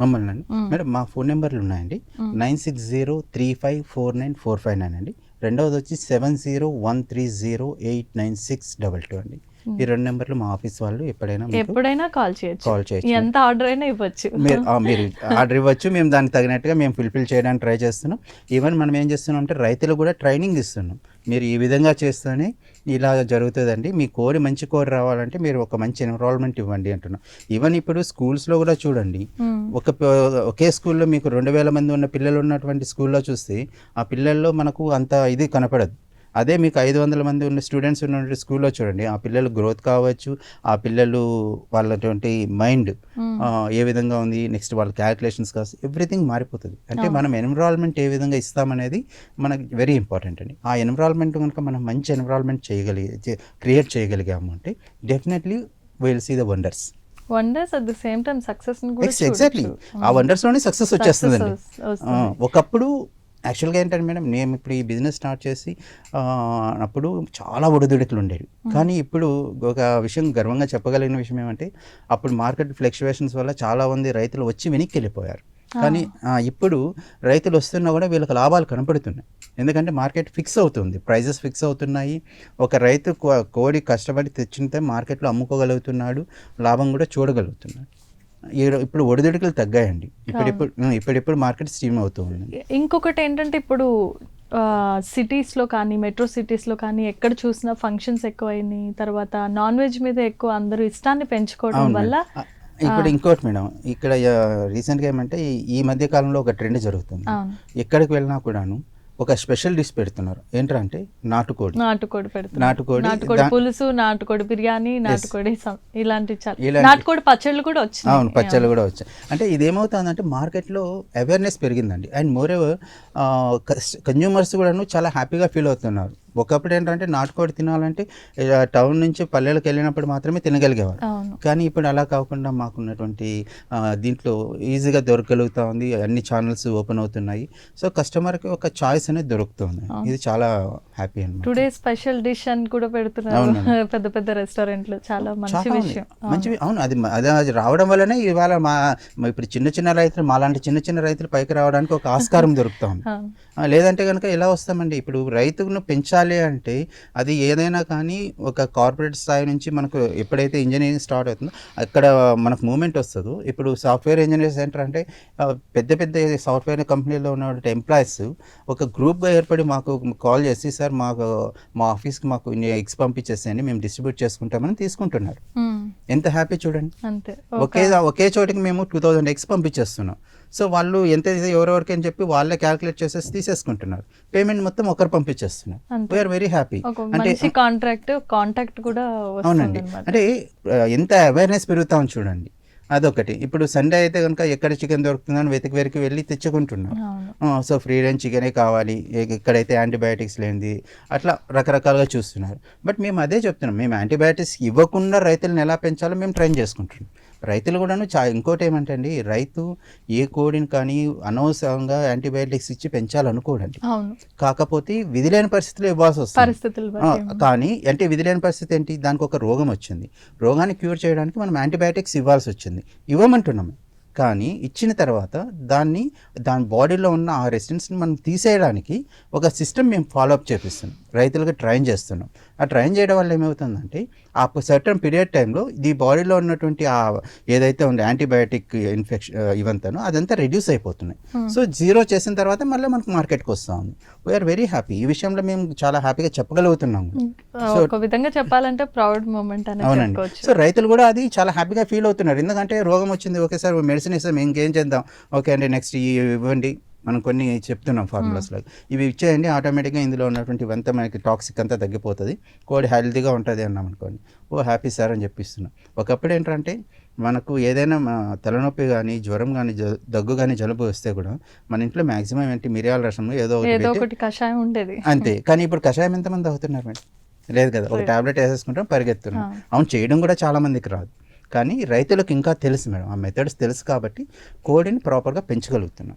మమ్మల్ని అండి. మేడం మా ఫోన్ నెంబర్లు ఉన్నాయండి. Nine six zero three five four nine four five nine అండి. రెండవది వచ్చి seven zero one three zero eight nine six double two అండి. ఈ రెండు నెంబర్లు మా ఆఫీస్ వాళ్ళు ఎప్పుడైనా ఎప్పుడైనా కాల్ చేయొచ్చు. కాల్ చేయొచ్చు. ఎంత ఆర్డర్ అయినా ఇవ్వచ్చు. మీరు మీరు ఆర్డర్ ఇవ్వచ్చు మేము దానికి తగినట్టుగా మేము ఫుల్ఫిల్ చేయడానికి ట్రై చేస్తున్నాం. ఈవెన్ మనం ఏం చేస్తున్నాం అంటే రైతులు కూడా ట్రైనింగ్ ఇస్తున్నాం. మీరు ఈ విధంగా చేస్తేనే ఇలా జరుగుతుందండి. మీ కోరి మంచి కోరి రావాలంటే మీరు ఒక మంచి ఎన్విరాన్మెంట్ ఇవ్వండి అంటున్నాం. ఈవెన్ ఇప్పుడు స్కూల్స్లో కూడా చూడండి. ఒక ఒకే స్కూల్లో మీకు రెండు వేల మంది ఉన్న పిల్లలు ఉన్నటువంటి స్కూల్లో చూస్తే ఆ పిల్లల్లో మనకు అంత ఇది కనపడదు. అదే మీకు ఐదు వందల మంది ఉన్న స్టూడెంట్స్ ఉన్న స్కూల్లో చూడండి ఆ పిల్లలు గ్రోత్ కావచ్చు ఆ పిల్లలు వాళ్ళటువంటి మైండ్ మ్మ్. ఏ విధంగా ఉంది నెక్స్ట్ వాళ్ళ క్యాలిక్యులేషన్స్ కావచ్చు ఎవ్రీథింగ్ మారిపోతుంది. అంటే మనం ఎన్విరాన్మెంట్ ఏ విధంగా ఇస్తామనేది మనకి వెరీ ఇంపార్టెంట్ అండి. ఆ ఎన్విరాన్మెంట్ కనుక మనం మంచి ఎన్విరాన్మెంట్ చేయగలిగి క్రియేట్ చేయగలిగాము అంటే definitely will see the wonders wonders at the same time success exactly. ఆ వండర్స్లోనే సక్సెస్ వచ్చేస్తుందండి. ఒకప్పుడు యాక్చువల్గా ఏంటంటే మేడం నేను ఇప్పుడు ఈ బిజినెస్ స్టార్ట్ చేసి అప్పుడు చాలా ఒడిదుడుకులు ఉండేవి. కానీ ఇప్పుడు ఒక విషయం గర్వంగా చెప్పగలిగిన విషయం ఏమంటే అప్పుడు మార్కెట్ ఫ్లక్చువేషన్స్ వల్ల చాలా మంది రైతులు వచ్చి వెనక్కి వెళ్ళిపోయారు కానీ ఇప్పుడు రైతులు వస్తున్నా కూడా వీళ్ళకి లాభాలు కనపడుతున్నాయి. ఎందుకంటే మార్కెట్ ఫిక్స్ అవుతుంది ప్రైజెస్ ఫిక్స్ అవుతున్నాయి. ఒక రైతు కోడి కష్టపడి తెచ్చితే మార్కెట్లో అమ్ముకోగలుగుతున్నాడు లాభం కూడా చూడగలుగుతున్నాడు. ఇప్పుడు ఒడిదుడుకులు తగ్గాయండి. ఇప్పుడిప్పుడు ఇప్పుడిప్పుడు మార్కెట్ స్ట్రీమ్ అవుతుంది ఇంకొకటి ఏంటంటే ఇప్పుడు సిటీస్లో కానీ మెట్రో సిటీస్లో కానీ ఎక్కడ చూసినా ఫంక్షన్స్ ఎక్కువైనాయి తర్వాత నాన్ వెజ్ మీద ఎక్కువ అందరూ ఇష్టాన్ని పెంచుకోవడం వల్ల ఇప్పుడు ఇంకోటి మేడం ఇక్కడ రీసెంట్గా ఏమంటే ఈ- మధ్య కాలంలో ఒక ట్రెండ్ జరుగుతుంది. ఎక్కడికి వెళ్ళినా కూడాను ఒక స్పెషల్ డిష్ పెడుతున్నారు. ఏంటంటే నాటుకోడి. నాటుకోడి పెడుతున్నారు. నాటుకోడి నాటుకోడి పులుసు నాటుకోడి బిర్యానీ నాటుకోడి ఇలాంటి నాటుకోడి పచ్చళ్ళు కూడా వచ్చినాయి. అవును పచ్చళ్ళు కూడా వచ్చాయి. అంటే ఇది ఏమవుతుందంటే మార్కెట్లో అవేర్నెస్ పెరిగిందండి. అండ్ మోర్ ఎవర్ కన్జ్యూమర్స్ కూడాను చాలా హ్యాపీగా ఫీల్ అవుతున్నారు. ఒకప్పుడు ఏంటంటే నాటుకోడి తినాలంటే టౌన్ నుంచి పల్లెలకు వెళ్ళినప్పుడు మాత్రమే తినగలిగేవారు. కానీ ఇప్పుడు అలా కాకుండా మాకున్నటువంటి దీంట్లో ఈజీగా దొరకగలుగుతా ఉంది అన్ని ఛానల్స్ ఓపెన్ అవుతున్నాయి. సో కస్టమర్కి ఒక చాయిస్ అనేది దొరుకుతుంది. ఇది చాలా హ్యాపీ అనమాట టుడే స్పెషల్ డిష్ అని కూడా పెడుతున్నారు. పెద్ద పెద్ద రెస్టారెంట్లు. చాలా మంచి. విషయం. మంచి అవును. అది అది అది రావడం వల్లనే ఇవాళ మా ఇప్పుడు చిన్న చిన్న రైతులు మాలాంటి చిన్న చిన్న రైతులు పైకి రావడానికి ఒక ఆస్కారం దొరుకుతా ఉంది లేదంటే కనుక ఎలా వస్తామండి? ఇప్పుడు రైతును పెంచాలి అంటే అది ఏదైనా కానీ ఒక కార్పొరేట్ స్థాయి నుంచి మనకు ఎప్పుడైతే ఇంజనీరింగ్ స్టార్ట్ అవుతుందో అక్కడ మనకు మూమెంట్ వస్తుందో ఇప్పుడు సాఫ్ట్వేర్ ఇంజనీర్ సెంటర్ అంటే పెద్ద పెద్ద సాఫ్ట్వేర్ కంపెనీలో ఉన్న ఎంప్లాయీస్ ఒక గ్రూప్గా ఏర్పడి మాకు కాల్ చేసి సార్ మాకు మా ఆఫీస్కి మాకు ఎగ్స్ పంపించేసేయండి మేము డిస్ట్రిబ్యూట్ చేసుకుంటామని తీసుకుంటున్నారు. ఎంత హ్యాపీ చూడండి. అంతే. ఒకే ఒకే చోటికి మేము టూ థౌజండ్ ఎక్స్ పంపించేస్తున్నాం. సో వాళ్ళు ఎంత ఎవరెవరికి అని చెప్పి వాళ్ళే క్యాలిక్యులేట్ చేసేసి తీసేసుకుంటున్నారు. పేమెంట్ మొత్తం ఒకరు పంపించేస్తున్నారు. వీఆర్ వెరీ హ్యాపీ అంటే కాంట్రాక్ట్ కాంటాక్ట్ కూడా అవునండి. అంటే ఎంత అవేర్నెస్ పెరుగుతా ఉంది చూడండి. అదొకటి. ఇప్పుడు సండే అయితే కనుక ఎక్కడ చికెన్ దొరుకుతుందని వెతికి వెతికి వెళ్ళి తెచ్చుకుంటున్నారు అవును. సో ఫ్రీ రేంజ్ చికెనే కావాలి. ఎక్కడైతే యాంటీబయాటిక్స్ లేనిది అట్లా రకరకాలుగా చూస్తున్నారు. బట్ మేము అదే చెప్తున్నాం. మేము యాంటీబయాటిక్స్ ఇవ్వకుండా రైతులను ఎలా పెంచాలో మేము ట్రైన్ చేసుకుంటున్నాం. రైతులు కూడాను చా ఇంకోటి ఏమంటే అండి రైతు ఏ కోడిని కానీ అనవసరంగా యాంటీబయాటిక్స్ ఇచ్చి పెంచాలనుకోడండి. కాకపోతే విధి లేని పరిస్థితుల్లో ఇవ్వాల్సి వస్తుంది పరిస్థితులు కానీ అంటే విధి లేని పరిస్థితి ఏంటి? దానికి ఒక రోగం వచ్చింది. రోగాన్ని క్యూర్ చేయడానికి మనం యాంటీబయాటిక్స్ ఇవ్వాల్సి వచ్చింది ఇవ్వమంటున్నాం. కానీ ఇచ్చిన తర్వాత దాన్ని దాని బాడీలో ఉన్న ఆ రెసిడెన్స్ని మనం తీసేయడానికి ఒక సిస్టమ్ మేము ఫాలోఅప్ చేపిస్తున్నాం. రైతులకు ట్రైన్ చేస్తున్నాం. ఆ ట్రైన్ చేయడం వల్ల ఏమవుతుందంటే ఆ సర్టన్ పీరియడ్ టైంలో ఈ బాడీలో ఉన్నటువంటి ఆ ఏదైతే ఉంది యాంటీబయాటిక్ ఇన్ఫెక్షన్ ఇవంతానో అదంతా రెడ్యూస్ అయిపోతున్నాయి. సో జీరో చేసిన తర్వాత మళ్ళీ మనకు మార్కెట్కి వస్తూ ఉంది. వీఆర్ వెరీ హ్యాపీ ఈ విషయంలో మేము చాలా హ్యాపీగా చెప్పగలుగుతున్నాము ఆ, ఒక విధంగా చెప్పాలంటే ప్రౌడ్ మూమెంట్ అవునండి. సో రైతులు కూడా అది చాలా హ్యాపీగా ఫీల్ అవుతున్నారు. ఎందుకంటే రోగం వచ్చింది ఓకే సార్ మెడిసిన్ ఇస్తాం ఇంకేం చేద్దాం ఓకే అండి నెక్స్ట్ ఈ ఇవ్వండి. మనం కొన్ని చెప్తున్నాం ఫార్ములాస్లో ఇవి ఇచ్చేయండి ఆటోమేటిక్గా ఇందులో ఉన్నటువంటి ఇవంతా మనకి టాక్సిక్ అంతా తగ్గిపోతుంది. కోడి హెల్తీగా ఉంటుంది అన్నాం అనుకోండి. ఓ హ్యాపీ సార్ అని చెప్పిస్తున్నాం. ఒకప్పుడు ఏంటంటే మనకు ఏదైనా తలనొప్పి కానీ జ్వరం కానీ దగ్గు కానీ జలుబు వస్తే కూడా మన ఇంట్లో మాక్సిమం ఏంటి మిరియాల రసం ఏదో ఒకటి కషాయం ఉండేది. అంతే. కానీ ఇప్పుడు కషాయం ఎంతమంది అవుతున్నారు మేడం లేదు కదా. ఒక టాబ్లెట్ వేసేసుకుంటాం పరిగెత్తున్నాం. అవును చేయడం కూడా చాలా మందికి రాదు. కానీ రైతులకు ఇంకా తెలుసు మేడం. ఆ మెథడ్స్ తెలుసు కాబట్టి కోడిని ప్రాపర్గా పెంచగలుగుతున్నాం.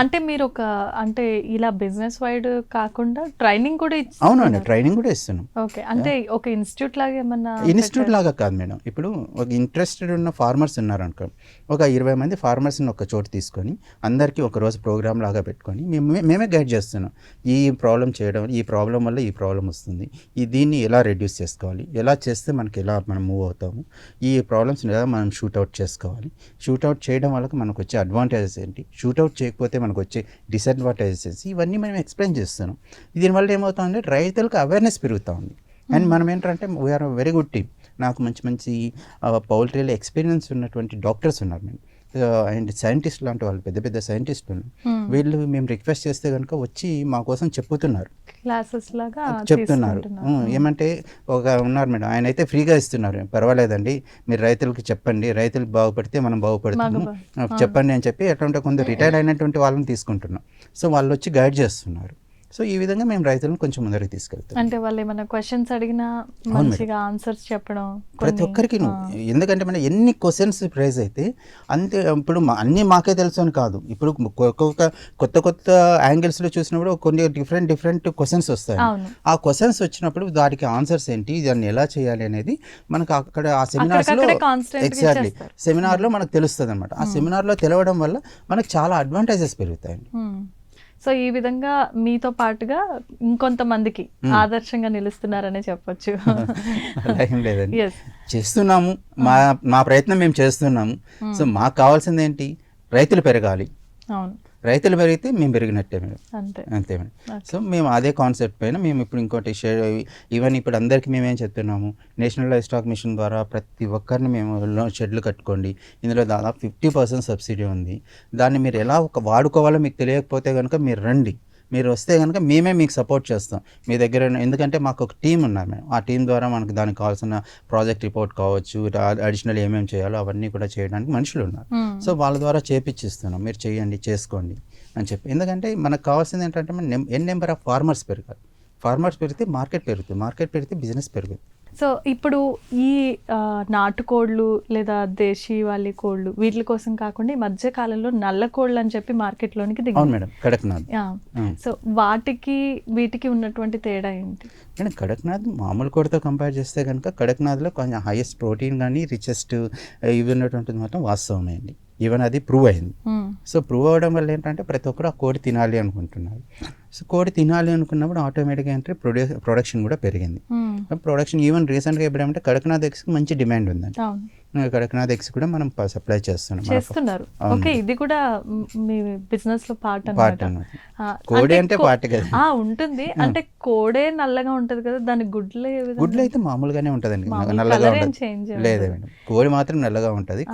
అంటే మీరు ఒక అంటే ఇలా బిజినెస్ వైడ్ కాకుండా ట్రైనింగ్ కూడా అవునండి ట్రైనింగ్ కూడా ఇస్తున్నాం ఓకే అంటే ఒక ఇన్స్టిట్యూట్ లాగా ఏమన్నా ఇన్స్టిట్యూట్ లాగా కాదు మేడం. ఇప్పుడు ఒక ఇంట్రెస్టెడ్ ఉన్న ఫార్మర్స్ ఉన్నారు అనుకో ఒక ఇరవై మంది ఫార్మర్స్ని ఒక చోటు తీసుకొని అందరికీ ఒక రోజు ప్రోగ్రామ్ లాగా పెట్టుకొని మేము మేమే గైడ్ చేస్తున్నాం. ఈ ప్రాబ్లం చేయడం ఈ ప్రాబ్లం వల్ల ఈ ప్రాబ్లం వస్తుంది. ఈ దీన్ని ఎలా రెడ్యూస్ చేసుకోవాలి? ఎలా చేస్తే మనకి ఎలా మనం మూవ్ అవుతాము? ఈ ప్రాబ్లమ్స్ని ఎలా మనం షూట్అవుట్ చేసుకోవాలి? షూట్అవుట్ చేయడం వల్ల మనకు వచ్చే అడ్వాంటేజెస్ ఏంటి షూట్అవుట్ చేయకపోతే మనకు వచ్చే డిసడ్వాంటేజెస్ ఇవన్నీ మనం ఎక్స్ప్లెయిన్ చేస్తున్నాం. దీనివల్ల ఏమవుతుందంటే రైతులకు అవేర్నెస్ పెరుగుతూ ఉంది. అండ్ మనం ఏంటంటే వీఆర్ వెరీ గుడ్ టీమ్ నాకు మంచి మంచి పౌల్ట్రీలో ఎక్స్పీరియన్స్ ఉన్నటువంటి డాక్టర్స్ ఉన్నారు. మేము అండ్ సైంటిస్ట్ లాంటి వాళ్ళు పెద్ద పెద్ద సైంటిస్టులు ఉన్నారు. Hmm. వీళ్ళు మేము రిక్వెస్ట్ చేస్తే కనుక వచ్చి మా కోసం చెప్పుతున్నారు. క్లాసెస్ లాగా చెప్తున్నారు. ఉం, ఏమంటే ఒక ఉన్నారు మేడం ఆయన అయితే ఫ్రీగా ఇస్తున్నారు. పర్వాలేదండి మీరు రైతులకు చెప్పండి రైతులకు బాగుపడితే మనం బాగుపడతాము బాగుపడ- ఆ, చెప్పండి అని చెప్పి ఎట్లా కొంత రిటైర్డ్ అయినటువంటి వాళ్ళని తీసుకుంటున్నాం. సో వాళ్ళు వచ్చి గైడ్ చేస్తున్నారు. సో ఈ విధంగా మేము రైతులను కొంచెం ముందరికి తీసుకెళ్తాం. అంటే వాళ్ళు ఏమైనా క్వశ్చన్స్ అడిగినా. మంచిగా ఆన్సర్స్ చెప్పడం ప్రతి ఒక్కరికి ఎందుకంటే మన ఎన్ని క్వశ్చన్స్ ప్రైజ్ అయితే అంతే ఇప్పుడు అన్నీ మాకే తెలుసు అని కాదు. ఇప్పుడు ఒక్కొక్క కొత్త కొత్త యాంగిల్స్లో చూసినప్పుడు కొన్ని డిఫరెంట్ డిఫరెంట్ క్వశ్చన్స్ వస్తాయి. ఆ క్వశ్చన్స్ వచ్చినప్పుడు దానికి ఆన్సర్స్ ఏంటి దాన్ని ఎలా చేయాలి అనేది మనకు అక్కడ ఆ సెమినార్స్లో ఎగ్జాక్ట్లీ. సెమినార్లో మనకు తెలుస్తుంది అనమాట ఆ సెమినార్లో తెలవడం వల్ల మనకు చాలా అడ్వాంటేజెస్ పెరుగుతాయండి. మ్మ్. సో ఈ విధంగా మీతో పాటుగా ఇంకొంతమందికి ఆదర్శంగా నిలుస్తున్నారనే చెప్పొచ్చు. ఏం లేదండి. చేస్తున్నాము. మా మా ప్రయత్నం మేము చేస్తున్నాము. సో మాకు కావాల్సింది ఏంటి రైతులు పెరగాలి. అవును. రైతులు పెరిగితే మేము పెరిగినట్టే మేడం. అంతే. అంతే మేడం. సో మేము అదే కాన్సెప్ట్ పైన మేము ఇప్పుడు ఇంకోటి షేర్ ఈవెన్ ఇప్పుడు అందరికీ మేము ఏం చెప్తున్నాము నేషనల్ లైఫ్ స్టాక్ మిషన్ ద్వారా ప్రతి ఒక్కరిని మేము షెడ్లు కట్టుకోండి. ఇందులో దాదాపు ఫిఫ్టీ పర్సెంట్ సబ్సిడీ ఉంది. దాన్ని మీరు ఎలా ఒక వాడుకోవాలో మీకు తెలియకపోతే కనుక మీరు రండి. మీరు వస్తే కనుక మేమే మీకు సపోర్ట్ చేస్తాం. మీ దగ్గర ఉన్న- ఎందుకంటే మాకు ఒక టీం ఉన్నారు మేడం. ఆ టీం ద్వారా మనకు దానికి కావాల్సిన ప్రాజెక్ట్ రిపోర్ట్ కావచ్చు అడిషనల్ ఏమేమి చేయాలో అవన్నీ కూడా చేయడానికి మనుషులు ఉన్నారు. మ్మ్. సో వాళ్ళ ద్వారా చేపిచ్చిస్తున్నాం. మీరు చేయండి చేసుకోండి అని చెప్పి. ఎందుకంటే మనకు కావాల్సింది ఏంటంటే ఎన్ నెంబర్ ఆఫ్ ఫార్మర్స్ పెరగాలి. ఫార్మర్స్ పెరిగితే మార్కెట్ పెరుగుతుంది మార్కెట్ పెరిగితే బిజినెస్ పెరుగుతుంది. సో ఇప్పుడు ఈ నాటుకోళ్ళు లేదా దేశీ వాళ్ళ కోళ్ళు వీటి కోసం కాకుండా ఈ మధ్య కాలంలో నల్ల కోళ్ళు అని చెప్పి మార్కెట్లోనికి దిగి మేడం కడక్నాథ్. సో వాటికి వీటికి ఉన్నటువంటి తేడా ఏంటి? కానీ కడక్నాథ్ మామూలు కోడితో కంపేర్ చేస్తే కనుక కడక్నాథ్లో కొంచెం హైయెస్ట్ ప్రోటీన్ కానీ రిచెస్ట్ ఇవి ఉన్నటువంటిది మాత్రం వాస్తవమే అండి. ఈవెన్ అది ప్రూవ్ అయింది. మ్మ్. సో ప్రూవ్ అవ్వడం వల్ల ఏంటంటే ప్రతి ఒక్కరు ఆ కోడి తినాలి అనుకుంటున్నారు. సో కోడి తినాలి అనుకున్నప్పుడు ఆటోమేటిక్గా అంటే ప్రొడ్యూ ప్రొడక్షన్ కూడా పెరిగింది. ప్రొడక్షన్ ఈవెన్ రీసెంట్గా ఎప్పుడేమంటే కడకనాథ్ ఎగ్స్కి మంచి డిమాండ్ ఉందండి కడకనాథ్ ఎగ్స్ కూడా మనం సప్లై చేస్తున్నాం. చేస్తున్నారు. ఓకే ఇది కూడా మ్, బిజినెస్లో పార్ట్ పార్ట్ కోడి అంటే పార్ట్ కదా. ఆ ఉంటుంది. అంటే కోడే నల్లగా ఉంటది కదా దాని గుడ్లు గుడ్లు అయితే మామూలుగానే ఉంటుందండి. నల్లగా లేదు కోడి మాత్రం నల్లగా ఉంటుంది.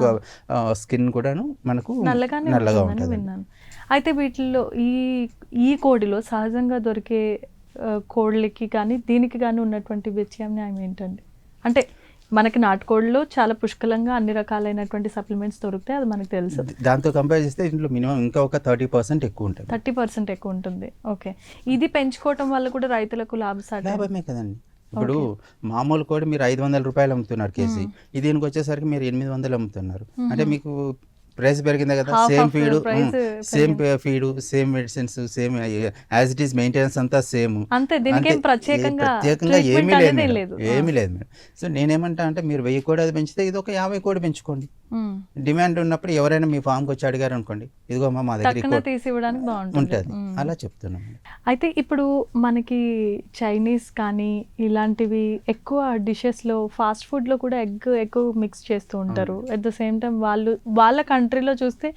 స్కిన్ కూడాను మనకు నల్లగానే నల్లగా ఉంటుంది విన్నాను. అయితే వీటిల్లో ఈ ఈ కోడిలో సహజంగా దొరికే కోళ్ళకి కానీ దీనికి కానీ ఉన్నటువంటి వ్యత్యాసం ఏంటండి అంటే మనకి నాటుకోళ్ళలో చాలా పుష్కలంగా అన్ని రకాలైనటువంటి సప్లిమెంట్స్ దొరుకుతాయి అది మనకు తెలుసు. దాంతో కంపేర్ చేస్తే దీంట్లో మినిమం ఇంకా ఒక థర్టీ పర్సెంట్ ఎక్కువ ఉంటుంది. థర్టీ పర్సెంట్ ఎక్కువ ఉంటుంది. ఓకే. ఇది పెంచుకోవటం వల్ల కూడా రైతులకు లాభసాటి? లాభమే కదండి. ఇప్పుడు మామూలు కోడి మీరు ఐదు వందల రూపాయలు అమ్ముతున్నారు కేజీ. దీనికి వచ్చేసరికి మీరు ఎనిమిది వందలు అమ్ముతున్నారు. అంటే మీకు ప్రైస్ పెరిగింది కదా. Same feed same feed same medicines same as it is maintenance అంతా సేమ్ ప్రత్యేకంగా ఏమీ లేదు. ఏమీ లేదు మేడం. సో నేనేమంటా అంటే మీరు వెయ్యి కోడి అది పెంచితే ఇది ఒక యాభై కోడి పెంచుకోండి. డిమాండ్ ఉన్నప్పుడు ఎవరైనా మీ ఫామ్కి వచ్చి అడిగారు అనుకోండి ఇదిగో అమ్మా మా దగ్గర తీసి ఇవ్వడానికి బాగుంటుంది. అలా చెప్తున్నాం. అయితే ఇప్పుడు మనకి చైనీస్ కానీ ఇలాంటివి ఎక్కువ డిషెస్లో ఫాస్ట్ ఫుడ్లో కూడా ఎగ్ ఎక్కువ మిక్స్ చేస్తూ ఉంటారు. అట్ ద సేమ్ టైం వాళ్ళు వాళ్ళ కంట్రీలో చూస్తే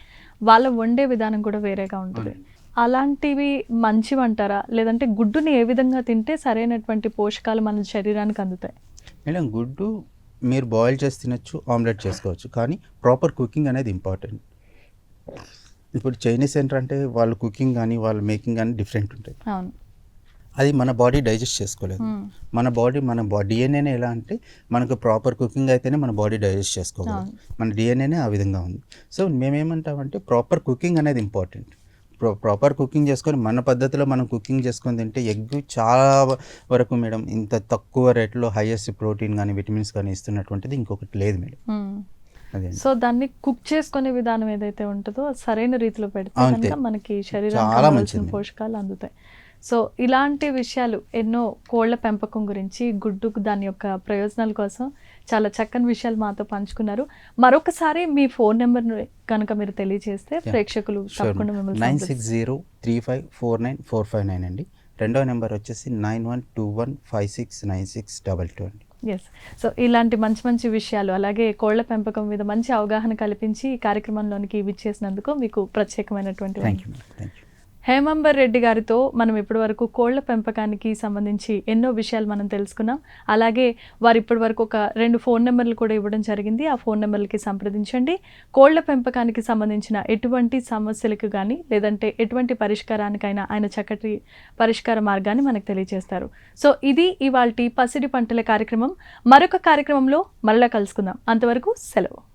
వాళ్ళ వండే విధానం కూడా వేరేగా ఉంటుంది. అలాంటివి మంచివి అంటారా? లేదంటే గుడ్డుని ఏ విధంగా తింటే సరైనటువంటి పోషకాలు మన శరీరానికి అందుతాయి? మేడం గుడ్డు మీరు బాయిల్ చేసి తినొచ్చు ఆమ్లెట్ చేసుకోవచ్చు. కానీ ప్రాపర్ కుకింగ్ అనేది ఇంపార్టెంట్ ఇప్పుడు చైనీస్ అంటే వాళ్ళ కుకింగ్ కానీ వాళ్ళ మేకింగ్ కానీ డిఫరెంట్ ఉంటుంది అవును. అది మన బాడీ డైజెస్ట్ చేసుకోలేదు మ్మ్. మన బాడీ మన డిఎన్ఏనే ఎలా అంటే మనకు ప్రాపర్ కుకింగ్ అయితేనే మన బాడీ డైజెస్ట్ చేసుకోగలదు. మన డిఎన్ఏనే ఆ విధంగా ఉంది సో మేమేమంటామంటే ప్రాపర్ కుకింగ్ అనేది ఇంపార్టెంట్ ప్రో ప్రాపర్ కుకింగ్ చేసుకొని మన పద్ధతిలో మనం కుకింగ్ చేసుకొని తింటే ఎగ్ చాలా వరకు మేడం ఇంత తక్కువ రేట్లో హైయెస్ట్ ప్రోటీన్ కానీ విటమిన్స్ కానీ ఇస్తున్నటువంటిది ఇంకొకటి లేదు మేడం. అదే సో దాన్ని కుక్ చేసుకునే విధానం ఏదైతే ఉంటుందో అది సరైన రీతిలో పెడితే మనకి శరీరానికి చాలా మంచిది. పోషకాలు అందుతాయి సో ఇలాంటి విషయాలు ఎన్నో కోళ్ళ పెంపకం గురించి గుడ్డుకు దాని యొక్క ప్రయోజనాల కోసం చాలా చక్కని విషయాలు మాతో పంచుకున్నారు. మరొకసారి మీ ఫోన్ నెంబర్ కనుక మీరు తెలియజేస్తే ప్రేక్షకులు తప్పకుండా మిమ్మల్ని nine. Six zero three five four nine four five nine అండి. రెండో నెంబర్ వచ్చేసి nine one two one five six nine six double two అండి. ఎస్ సో ఇలాంటి మంచి మంచి విషయాలు అలాగే కోళ్ళ పెంపకం మీద మంచి అవగాహన కల్పించి ఈ కార్యక్రమంలోనికి విచ్చేసినందుకు మీకు ప్రత్యేకమైనటువంటి థ్యాంక్ యూ హేమంబర్ రెడ్డి గారితో మనం ఇప్పటి వరకు కోళ్ళ పెంపకానికి సంబంధించి ఎన్నో విషయాలు మనం తెలుసుకున్నాం. అలాగే వారు ఇప్పటి వరకు ఒక రెండు ఫోన్ నెంబర్లు కూడా ఇవ్వడం జరిగింది. ఆ ఫోన్ నెంబర్లకి సంప్రదించండి. కోళ్ళ పెంపకానికి సంబంధించిన ఎటువంటి సమస్యలకు కానీ లేదంటే ఎటువంటి పరిష్కారానికైనా ఆయన చక్కటి పరిష్కార మార్గాన్ని మనకు తెలియజేస్తారు. సో ఇది ఇవాళ పసిడి పంటల కార్యక్రమం. మరొక కార్యక్రమంలో మరలా కలుసుకుందాం. అంతవరకు సెలవు.